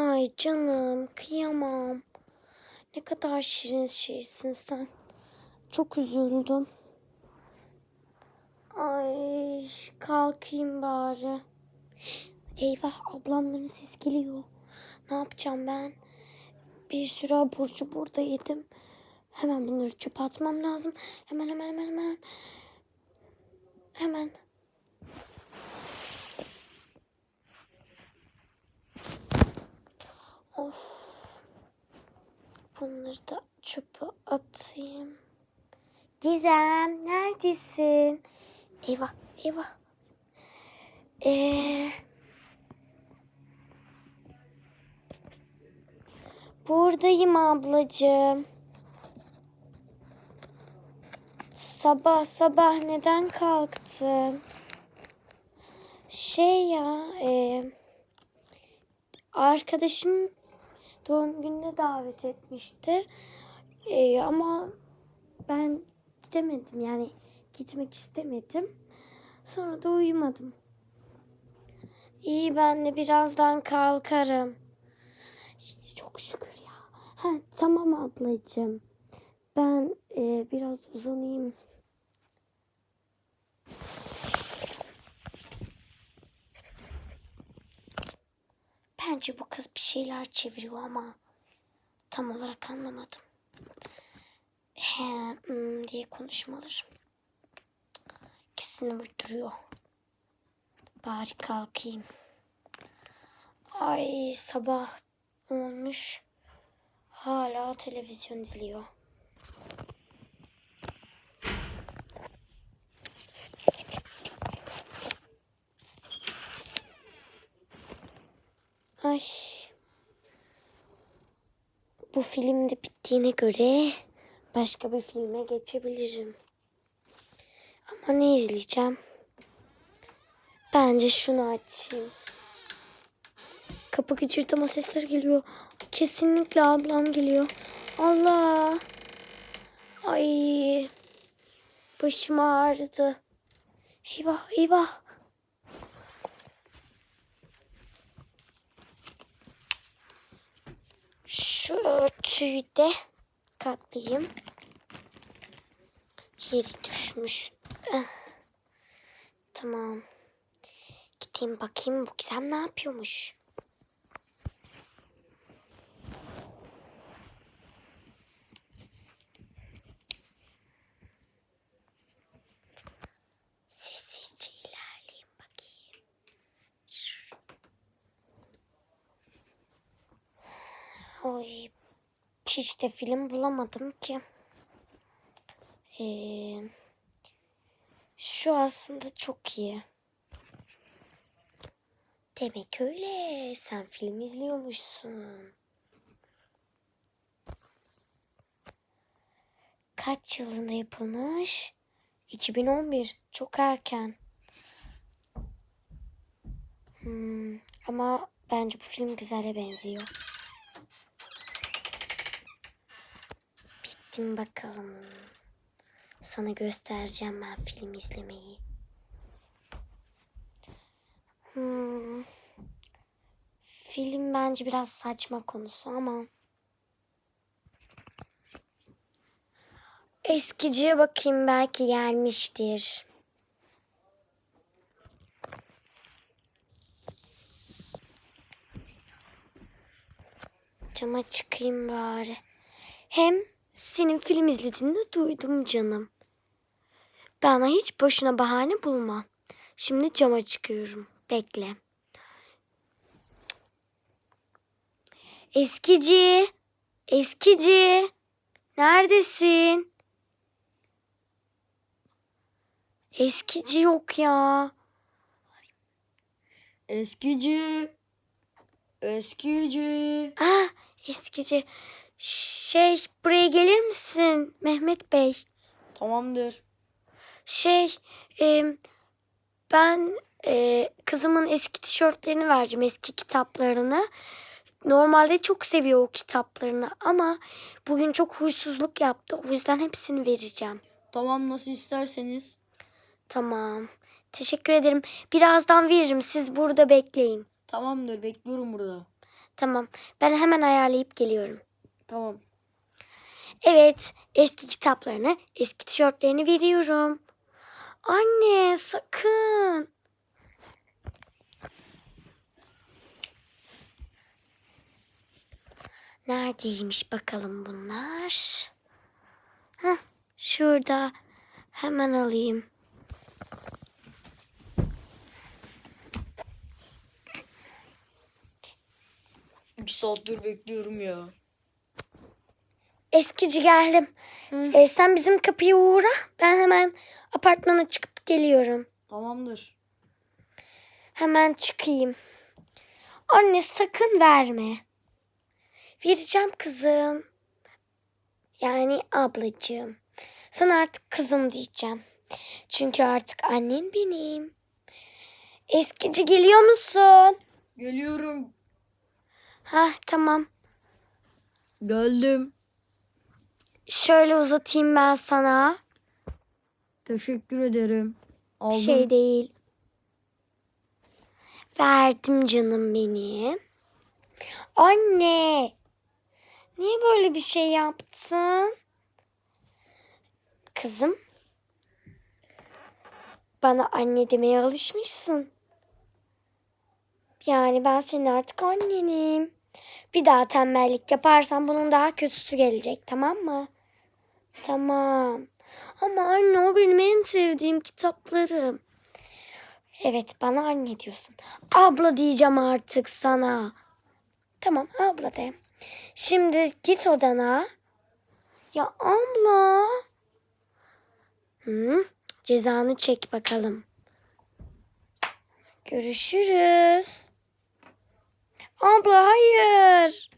Ay canım kıyamam. Ne kadar şirin şeysin sen. Çok üzüldüm. Ay kalkayım bari. Eyvah ablamların ses geliyor. Ne yapacağım ben? Bir sürü abur cubur da yedim. Hemen bunları çöpe atmam lazım. Hemen hemen hemen hemen. Hemen. Bunları da çöpe atayım. Gizem neredesin? Eyvah eyvah. Ee, buradayım ablacığım. Sabah sabah neden kalktın? Şey ya, e, arkadaşım doğum gününe davet etmişti. E, ama ben gidemedim yani gitmek istemedim. Sonra da uyumadım. İyi ben de birazdan kalkarım. Çok şükür ya. Ha, tamam ablacığım. Ben e, biraz uzanayım. Bence bu kız bir şeyler çeviriyor ama tam olarak anlamadım. He, hmm, diye konuşmalar. İkisini uyduruyor. Bari kalkayım. Ay sabah olmuş. Hala televizyon izliyor. Ay. Bu film de bittiğine göre başka bir filme geçebilirim. Ama ne izleyeceğim? Bence şunu açayım. Kapı gıcırtama sesleri geliyor. Kesinlikle ablam geliyor. Allah. Ay. Başım ağrıdı. Eyvah eyvah. Şu örtüyü de katlayayım. Yeri düşmüş. Ah. Tamam. Gideyim bakayım bu Gizem ne yapıyormuş. Oy, hiç de film bulamadım ki. Ee, şu aslında çok iyi. Demek öyle. Sen film izliyormuşsun. Kaç yılında yapılmış? 2011. Çok erken. Hmm, ama bence bu film güzele benziyor. Bittim bakalım. Sana göstereceğim ben film izlemeyi. Hmm. Film bence biraz saçma konusu ama. Eskiciye bakayım belki gelmiştir. Cama çıkayım bari. Hem senin film izlediğini duydum canım. Bana hiç boşuna bahane bulma. Şimdi cama çıkıyorum. Bekle. Eskici. Eskici. Neredesin? Eskici yok ya. Eskici. Eskici. Ah, eskici. Şey, buraya gelir misin Mehmet Bey? Tamamdır. Şey, e, ben e, kızımın eski tişörtlerini vereceğim, eski kitaplarını. Normalde çok seviyor o kitaplarını ama bugün çok huysuzluk yaptı. O yüzden hepsini vereceğim. Tamam nasıl isterseniz. Tamam. Teşekkür ederim. Birazdan veririm. Siz burada bekleyin. Tamamdır bekliyorum burada. Tamam. Ben hemen ayarlayıp geliyorum. Tamam. Evet, eski kitaplarını, eski tişörtlerini veriyorum. Anne, sakın. Neredeymiş bakalım bunlar? Heh, şurada. Hemen alayım. Bir saattir bekliyorum ya. Eskici geldim. Hı. E, sen bizim kapıya uğra. Ben hemen apartmana çıkıp geliyorum. Tamamdır. Hemen çıkayım. Anne sakın verme. Vereceğim kızım. Yani ablacığım. Sana artık kızım diyeceğim. Çünkü artık annen benim. Eskici geliyor musun? Geliyorum. Hah tamam. Geldim. Şöyle uzatayım ben sana. Teşekkür ederim. Bir Aldım. şey değil. Verdim canım benim. Anne. Niye böyle bir şey yaptın? Kızım. Bana anne demeye alışmışsın. Yani ben senin artık annenim. Bir daha tembellik yaparsan bunun daha kötüsü gelecek tamam mı? Tamam. Ama anne o benim en sevdiğim kitaplarım. Evet bana anne diyorsun. Abla diyeceğim artık sana. Tamam abla de. Şimdi git odana. Ya abla. Hı, cezanı çek bakalım. Görüşürüz. Abla hayır.